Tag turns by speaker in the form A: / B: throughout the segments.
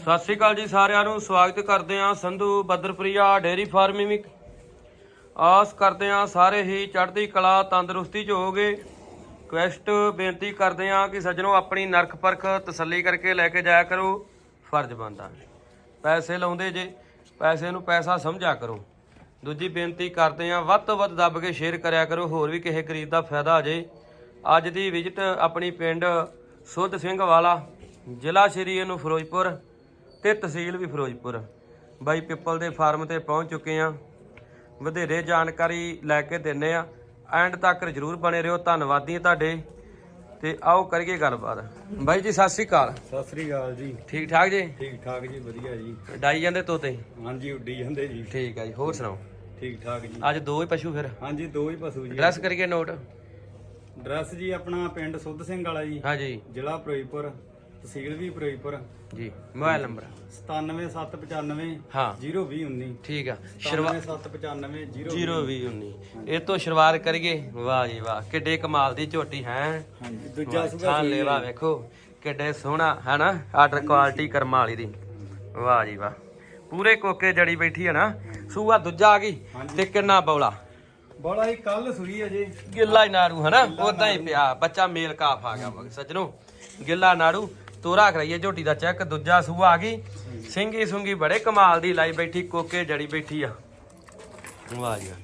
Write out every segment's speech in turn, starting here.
A: ਸਤਿ ਸ਼੍ਰੀ ਅਕਾਲ ਜੀ ਸਾਰਿਆਂ ਨੂੰ, ਸਵਾਗਤ ਕਰਦੇ ਹਾਂ ਸੰਧੂ ਬੱਦਰਪ੍ਰਿਆ ਡੇਰੀ ਫਾਰਮਿੰਗ ਆਸ ਕਰਦੇ ਹਾਂ ਸਾਰੇ ਹੀ ਚੜ੍ਹਦੀ ਕਲਾ, ਤੰਦਰੁਸਤੀ ਚ ਹੋਗੇ ਕੁਐਸਟ ਬੇਨਤੀ ਕਰਦੇ ਹਾਂ ਕਿ ਸੱਜਣੋ ਆਪਣੀ ਨਰਖ ਪਰਖ ਤਸੱਲੀ ਕਰਕੇ ਲੈ ਕੇ ਜਾਇਆ ਕਰੋ, ਫਰਜ਼ ਬਣਦਾ। ਪੈਸੇ ਲਾਉਂਦੇ ਜੇ, ਪੈਸੇ ਨੂੰ ਪੈਸਾ ਸਮਝਿਆ ਕਰੋ। ਦੂਜੀ ਬੇਨਤੀ ਕਰਦੇ ਹਾਂ ਵੱਧ ਤੋਂ ਵੱਧ ਦੱਬ ਕੇ ਸ਼ੇਅਰ ਕਰਿਆ ਕਰੋ, ਹੋਰ ਵੀ ਕਿਸੇ ਗਰੀਬ ਦਾ ਫਾਇਦਾ ਹੋ ਜੇ। ਅੱਜ ਦੀ ਵਿਜ਼ਿਟ ਆਪਣੀ ਪਿੰਡ ਸੁੱਧ ਸਿੰਘ ਵਾਲਾ, ਜ਼ਿਲ੍ਹਾ ਸ਼੍ਰੀ ਨੂੰ ਫਿਰੋਜ਼ਪੁਰ। ਤੇ ਤਹਿਸੀਲ ਵੀ ਫਿਰੋਜ਼ਪੁਰ। ਬਾਈ ਪਿੱਪਲ ਦੇ ਫਾਰਮ ਤੇ ਪਹੁੰਚ ਚੁੱਕੇ ਆ ਵਧੇਰੇ ਜਾਣਕਾਰੀ ਲੈ ਕੇ ਦਿੰਨੇ ਆ ਐਂਡ ਤੱਕ ਜਰੂਰ ਬਣੇ ਰਹੋ। ਧੰਨਵਾਦੀ ਤੁਹਾਡੇ। ਤੇ ਆਓ ਕਰੀਏ ਗੱਲਬਾਤ। ਬਾਈ ਜੀ ਸਤਿ ਸ੍ਰੀ ਅਕਾਲ।
B: ਸਤਿ ਸ੍ਰੀ ਅਕਾਲ ਜੀ।
A: ਠੀਕ ਠਾਕ ਜੀ?
B: ਠੀਕ ਠਾਕ ਜੀ ਵਧੀਆ ਜੀ।
A: ਡਾਈ ਜਾਂਦੇ ਤੋਤੇ?
B: ਹਾਂਜੀ ਉੱਡੀ ਜਾਂਦੇ ਜੀ।
A: ਠੀਕ ਆ ਜੀ ਹੋਰ ਸੁਣਾਓ?
B: ਠੀਕ ਠਾਕ ਜੀ।
A: ਅੱਜ ਦੋ ਹੀ ਪਸ਼ੂ ਫਿਰ?
B: ਹਾਂਜੀ ਦੋ ਹੀ ਪਸ਼ੂ ਜੀ।
A: ਐਡਰੈਸ ਕਰੀਏ ਨੋਟ।
B: ਡਰੈਸ ਜੀ ਆਪਣਾ ਪਿੰਡ ਸੁੱਧ ਸਿੰਘ ਵਾਲਾ ਜੀ।
A: ਹਾਂਜੀ।
B: ਜ਼ਿਲ੍ਹਾ ਫਿਰੋਜ਼ਪੁਰ। ਤਹਿਸੀਲ ਵੀ ਫਿਰੋਜ਼ਪੁਰ।
A: ਜੀ ਮੋਬਾਈਲ ਨੰਬਰ।
B: 97795
A: ਹਾਂ।
B: 02019
A: ਠੀਕ ਆ। ਸ਼ੁਰੂਆਤ
B: 97795
A: 02019 ਇਹ ਤੋਂ ਸ਼ੁਰੂਆਤ ਕਰੀਏ। ਵਾਹ ਜੀ ਵਾਹ ਕਿੱਡੇ ਕਮਾਲ ਦੀ ਝੋਟੀ ਹੈ।
B: ਹਾਂਜੀ ਦੂਜਾ ਸੁਗਾ
A: ਛਾਂ ਲੇਵਾ ਵੇਖੋ ਕਿੱਡੇ ਸੋਹਣਾ ਹੈ ਨਾ? ਆਰਡਰ ਕੁਆਲਿਟੀ ਕਰਮ ਵਾਲੀ ਦੀ। ਵਾਹ ਜੀ ਵਾਹ। ਪੂਰੇ ਕੋਕੇ ਜੜੀ ਬੈਠੀ ਹੈ ਨਾ। ਸੂਆ ਦੂਜਾ ਆ ਗਈ ਤੇ ਕਿੰਨਾ ਬੌਲਾ?
B: ਬੜਾ ਹੀ ਕੱਲ ਸੂਈ ਅਜੇ
A: ਗਿੱਲਾ ਹੀ ਨਾੜੂ ਹੈ ਨਾ? ਉਦਾਂ ਹੀ ਪਿਆ। ਬੱਚਾ ਮੇਲ ਕਾਫ ਆ ਗਿਆ ਸੱਜਣੋ। ਗਿੱਲਾ ਨਾੜੂ। ਤੋਰਾ ਕਰਾਈਏ, ਝੋਟੀ ਦਾ ਚੈੱਕ, ਦੂਜਾ ਸੂਆ ਆ ਗਈ। ਸਿੰਗੀ ਸੁੰਗੀ ਬੜੇ ਕਮਾਲ ਦੀ ਲਾਈ ਬੈਠੀ, ਕੋਕੇ ਜੜੀ ਬੈਠੀ ਆ। ਵਾਹ ਜੀ ਵਾਹ।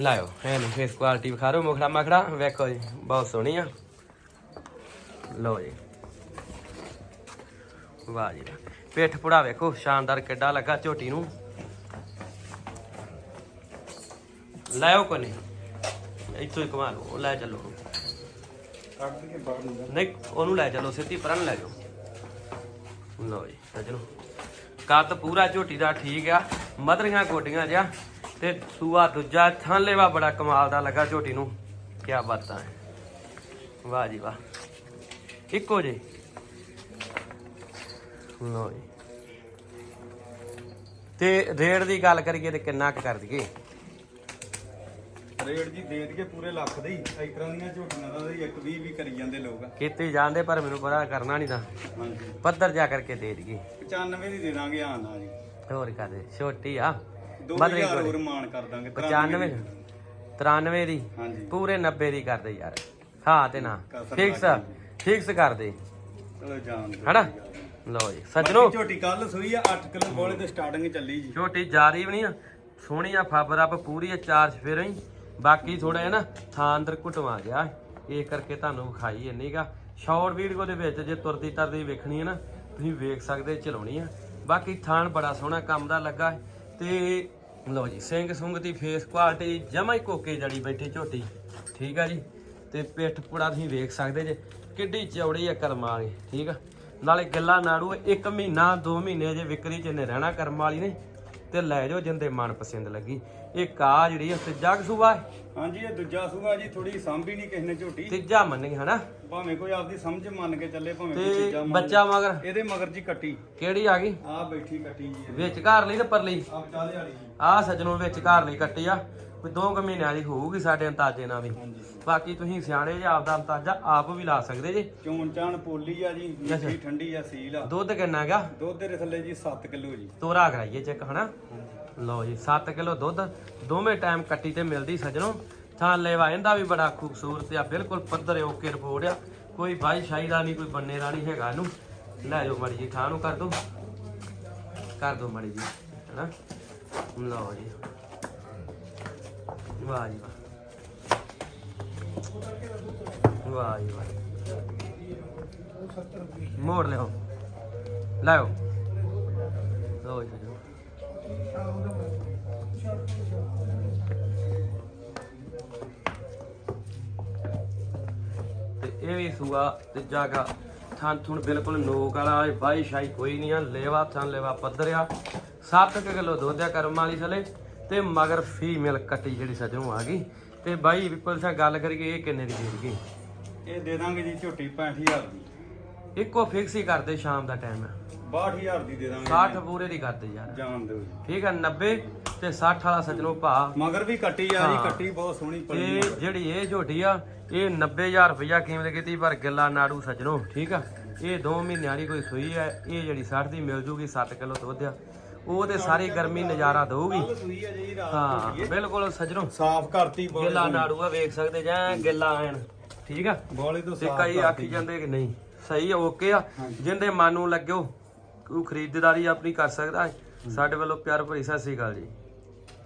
A: ਲਾਇਓ ਫੇਸ ਕੁਆਲਿਟੀ ਵਿਖਾ ਮੁਖੜਾ ਮਖੜਾ, ਵੇਖੋ ਜੀ, ਬਹੁਤ ਸੋਹਣੀ ਆ। ਲਓ ਜੀ। ਵਾਹ ਜੀ ਪਿੱਠ ਪੁੜਾ ਵੇਖੋ, ਸ਼ਾਨਦਾਰ ਕਿੱਡਾ ਲੱਗਾ ਝੋਟੀ ਨੂੰ। ਲਾਇਓ ਕੋ ਇੱਥੋਂ ਹੀ ਕਮਾ ਲਓ, ਲੈ ਚੱਲੋ।
B: ਕੱਢ ਕੇ ਬਾਹਰ ਨੂੰ
A: ਨਹੀਂ, ਉਹਨੂੰ ਲੈ ਚੱਲੋ ਸਿੱਧੀ ਪਰਨ ਲੈ ਜਾਓ। ਲਓ ਜੀ ਸੱਜਣੋ ਕੱਦ ਪੂਰਾ ਝੋਟੀ ਦਾ ਠੀਕ ਆ, ਮਧਰੀਆਂ ਗੋਡੀਆਂ ਜਿਆ ਤੇ ਸੂਆ ਦੂਜਾ ਥਾਂਲੇਵਾ ਬੜਾ ਕਮਾਲ ਦਾ ਲੱਗਾ ਝੋਟੀ ਨੂੰ। ਕੀ ਬਾਤਾਂ ਹੈ ਵਾਹ ਜੀ ਵਾਹ। ਇੱਕੋ ਜੇ ਲਓ ਜੀ। ਤੇ ਰੇਟ ਦੀ ਗੱਲ ਕਰੀਏ ਤੇ ਕਿੰਨਾ ਕੁ ਕਰ ਦਈਏ?
B: ਰੇਟ ਜੀ ਦੇ ਦਈਏ ਪੂਰੇ ਲੱਖ ਦੇ ਹੀ। ਇਸ ਤਰ੍ਹਾਂ ਦੀਆਂ ਝੋਟੀਆਂ ਦਾ ਇੱਕ 20 ਵੀ ਕਰੀ ਜਾਂਦੇ ਲੋਕ।
A: ਕੀਤੀ ਜਾਂਦੇ ਪਰ ਮੈਨੂੰ ਪਤਾ ਕਰਨਾ ਨਹੀਂ ਤਾਂ।
B: ਹਾਂਜੀ।
A: ਪੱਧਰ ਜਾ ਕਰਕੇ ਦੇ ਦਈਏ।
B: 95 ਦੀ ਦੇ ਦਾਂਗੇ ਹਾਂ ਨਾ ਜੀ।
A: ਹੋਰ ਕਰਦੇ ਛੋਟੀ ਆ।
B: 2000 ਹੋਰ ਮਾਨ ਕਰ ਦਾਂਗੇ
A: 95 93 ਦੀ।
B: ਹਾਂਜੀ।
A: ਪੂਰੇ 90 ਦੀ ਕਰਦੇ ਯਾਰ। ਹਾਂ ਤੇ ਨਾ।
B: ਕਸਰ
A: ਫਿਕਸ ਫਿਕਸ ਕਰ ਦੇ।
B: ਚਲੋ ਜਾਣ ਦਿਓ।
A: ਹਨਾ? ਲਓ ਜੀ ਸੱਜਣੋ।
B: ਬਾਕੀ ਝੋਟੀ ਕੱਲ ਸੂਈ ਆ 8 ਕਿਲੋ ਬੋਲੇ ਤੇ ਸਟਾਰਟਿੰਗ ਚੱਲੀ ਜੀ।
A: ਛੋਟੀ ਜਾਰੀ ਵੀ ਨਹੀਂ ਆ। ਸੋਹਣੀ ਆ ਫੱਬ ਰੱਬ ਪੂਰੀ ਆ ਚਾਰ ਸਫੇਰੇ ਹੀ। ਬਾਕੀ ਥੋੜਾ ਜਿਹਾ ਨਾ ਥਾਂ ਅੰਦਰ ਘੁਟਵਾ ਗਿਆ ਇਹ ਕਰਕੇ ਤੁਹਾਨੂੰ ਵਿਖਾਈ ਇੰਨੀਗਾ ਸ਼ਾਰਟ ਵੀਡੀਓ ਦੇ ਵਿੱਚ ਜੇ ਤੁਰਦੀ ਤਰਦੀ ਵੇਖਣੀ ਹੈ ਨਾ, ਤੁਸੀਂ ਵੇਖ ਸਕਦੇ ਚਲਾਉਣੀ ਆ। ਬਾਕੀ ਥਾਨ ਬੜਾ ਸੋਹਣਾ ਕੰਮ ਦਾ ਲੱਗਾ ਹੈ। ਤੇ ਲਓ ਜੀ, ਸਿੰਘ ਸੁੰਗ ਦੀ ਫੇਸ ਕੁਆਲਿਟੀ ਜਮਾ ਹੀ ਕੋਕੇ ਜੜੀ ਬੈਠੀ ਝੋਟੀ। ਠੀਕ ਆ ਜੀ? ਤੇ ਪਿੱਠ ਪੁੜਾ ਤੁਸੀਂ ਵੇਖ ਸਕਦੇ ਜੇ। ਕਿੱਡੀ ਚੌੜੀ ਆ ਕਰਮ ਵਾਲੀ ਠੀਕ ਆ? ਨਾਲੇ ਗੱਲਾ ਨਾੜੂ ਇੱਕ ਮਹੀਨਾ, ਦੋ ਮਹੀਨੇ ਜੇ ਵਿਕਰੀ ਚ ਨੇ ਰਹਿਣਾ ਕਰਮ ਵਾਲੀ ਨੇ ਤੇ ਲੈ ਜਾਓ ਜਿੰਦੇ ਮਨ ਪਸੰਦ ਲੱਗੀ। ਇਹ ਕਾ ਜਿਹੜੀ ਆ ਤੀਜਾ ਕਸੂਆ ਹੈ?
B: ਹਾਂਜੀ ਇਹ ਦੂਜਾ ਸੂਗਾ ਜੀ ਥੋੜੀ ਸਾਂਭੀ ਨਹੀਂ ਕਿਸੇ ਨੇ ਝੋਟੀ।
A: ਤੀਜਾ ਮੰਨੀ ਹਨਾ?
B: ਭਾਵੇਂ ਕੋਈ ਆਪਦੀ ਸਮਝ ਮੰਨ ਕੇ ਚੱਲੇ ਭਾਵੇਂ ਕੋਈ
A: ਤੇ
B: ਚੀਜ਼ਾਂ ਮੰਨ
A: ਬੱਚਾ ਮਗਰ?
B: ਇਹਦੇ ਮਗਰ ਜੀ ਕੱਟੀ।
A: ਕਿਹੜੀ ਆ ਗਈ?
B: ਆ ਬੈਠੀ ਕੱਟੀ ਜੀ। ਇਹਦੇ।
A: ਵਿੱਚ ਘਰ ਲਈ ਤੇ ਪਰਲੀ?
B: ਵਾਲੀ ਜੀ।
A: ਆ ਸੱਜਣੋਂ ਵਿੱਚ ਘਰ ਲਈ ਕੱਟੀ ਆ। ਕੋਈ ਦੋ ਕੁ ਮਹੀਨਿਆਂ ਦੀ ਹੋਊਗੀ ਸਾਡੇ ਅੰਦਾਜ਼ੇ ਨਾਲ ਵੀ।
B: ਹਾਂਜੀ।
A: ਬਾਕੀ ਤੁਸੀਂ ਸਿਆਣੇ ਜੇ ਆਪਦਾ ਅੰਦਾਜ਼ਾ ਆਪ ਵੀ ਲਾ ਸਕਦੇ ਜੇ।
B: ਚੋਣ ਚਾਣ ਪੋਲੀ ਆ ਜੀ ਮਿੱਠੀ ਠੰਡੀ ਆ ਸੀਲ ਆ।
A: ਦੁੱਧ ਕਿੰਨਾ ਗਾ
B: ਦੁੱਧ ਦੇ ਥੱਲੇ ਜੀ 7 ਕਿਲੋ ਜੀ।
A: ਤੋਰਾ ਕਰਾਈਏ ਚੈੱਕ ਹਨਾ? ਲਓ ਜੀ 7 ਕਿਲੋ ਦੁੱਧ। ਦੋਵੇਂ ਟਾਈਮ ਕੱਟੀ ਤੇ ਮਿਲਦੀ ਸੱਜਣੋ। ਥਾਂ ਲੈਵਾ ਇਹਦਾ ਵੀ ਬੜਾ ਖੂਬਸੂਰਤ ਆ ਬਿਲਕੁਲ ਪੱਧਰ ਓਕੇ ਰਿਪੋਰਟ ਆ। ਕੋਈ ਬਾਈ ਸ਼ਾਈ ਦਾ ਨਹੀਂ ਕੋਈ ਬੰਨੇ ਦਾ ਨਹੀਂ ਹੈਗਾ ਇਹਨੂੰ। ਲੈ ਜਾਓ ਮੜੀ ਜੀ ਥਾਂ ਨੂੰ ਕਰ ਦੋ। ਕਰ ਦੋ ਮੜੀ ਜੀ ਹਨਾ? ਲਓ ਜੀ। ਵਾਹ ਜੀ ਵਾਹ। ਵਾਹ ਜੀ ਵਾਹ। ਮੋੜ ਲਿਓ ਲਾਓ ਲਓ ਜੀ। ਤੇ ਇਹ ਵੀ ਸੂਆ ਤੇ ਜਾਗਾ ਥਾਂ ਥੁਣ ਬਿਲਕੁਲ ਨੋਕ ਵਾਲਾ ਬਾਈ ਸ਼ਾਈ ਕੋਈ ਨਹੀਂ ਆ। ਲੇਵਾ ਥਾਂ ਲੇਵਾ ਪੱਧਰਿਆ 7 ਕਿਲੋ ਦੁੱਧ ਆ ਕਰਮ ਵਾਲੀ ਥਲੇ। ਤੇ ਮਗਰ ਫੀਮੇਲ ਕੱਟੀ ਜਿਹੜੀ ਸੱਜਣੋਂ ਆ ਗਈ। ਤੇ ਬਾਈ ਵਿਪਲ ਸਾਹਿਬ ਗੱਲ ਕਰੀਏ ਇਹ ਕਿੰਨੇ ਦੀ ਦੇ ਦਈਏ
B: ਇਹ ਦੇ ਦਾਂਗੇ ਜੀ ਝੋਟੀ 65000 ਦੀ।
A: ਇੱਕੋ ਫਿਕਸ ਹੀ ਕਰਦੇ ਸ਼ਾਮ ਦਾ ਟਾਈਮ ਹੈ
B: 62000 ਦੀ ਦੇ ਦਾਂਗੇ
A: 60 ਪੂਰੇ ਦੀ ਕਰਦੇ ਯਾਰ।
B: ਜਾਣ ਦਿਓ
A: ਠੀਕ ਹੈ 90 ਤੇ 60 ਵਾਲਾ ਸੱਜਣੋਂ ਭਾ।
B: ਮਗਰ ਵੀ ਕੱਟੀ ਆ ਜੀ
A: ਹਾਂ।
B: ਕੱਟੀ ਬਹੁਤ ਸੋਹਣੀ ਪਲੀ
A: ਤੇ ਜਿਹੜੀ ਇਹ ਝੋਟੀ ਆ ਇਹ 90000 ਰੁਪਇਆ ਕੀਮਤ ਕੀਤੀ ਪਰ ਗਿੱਲਾ ਨਾੜੂ ਸੱਜਣੋ ਠੀਕ ਆ? ਇਹ 2 ਮਹੀਨਿਆਂ ਦੀ ਕੋਈ ਸੂਈ ਹੈ ਇਹ ਜਿਹੜੀ 60 ਦੀ ਮਿਲ ਜੂਗੀ 7 ਕਿਲੋ ਦੁੱਧ ਆ। ਉਹ ਤੇ ਸਾਰੀ ਗਰਮੀ ਨਜ਼ਾਰਾ ਦਊਗੀ। ਹਾਂ ਬਿਲਕੁਲ ਸਜਣੋ।
B: ਸਾਫ਼ ਕਰਤੀ
A: ਗਿੱਲਾ ਨਾੜੂਆ ਵੇਖ ਸਕਦੇ ਜਾਂ ਗਿੱਲਾ ਐਨ ਠੀਕ ਆ?
B: ਬੋਲੇ ਤੋਂ
A: ਤੇ
B: ਸਾਫ਼
A: ਕਈ ਆਖੀ ਜਾਂਦੇ ਕਿ ਨਹੀਂ ਸਹੀ ਆ ਓਕੇ ਆ। ਜਿੰਦੇ ਮਨ ਨੂੰ ਲੱਗਿਓ ਉਹ ਖਰੀਦਦਾਰੀ ਆਪਣੀ ਕਰ ਸਕਦਾ ਹੈ। ਸਾਡੇ ਵੱਲੋਂ ਪਿਆਰ ਭਰੀ ਸਤਿ ਸ੍ਰੀ ਅਕਾਲ ਜੀ।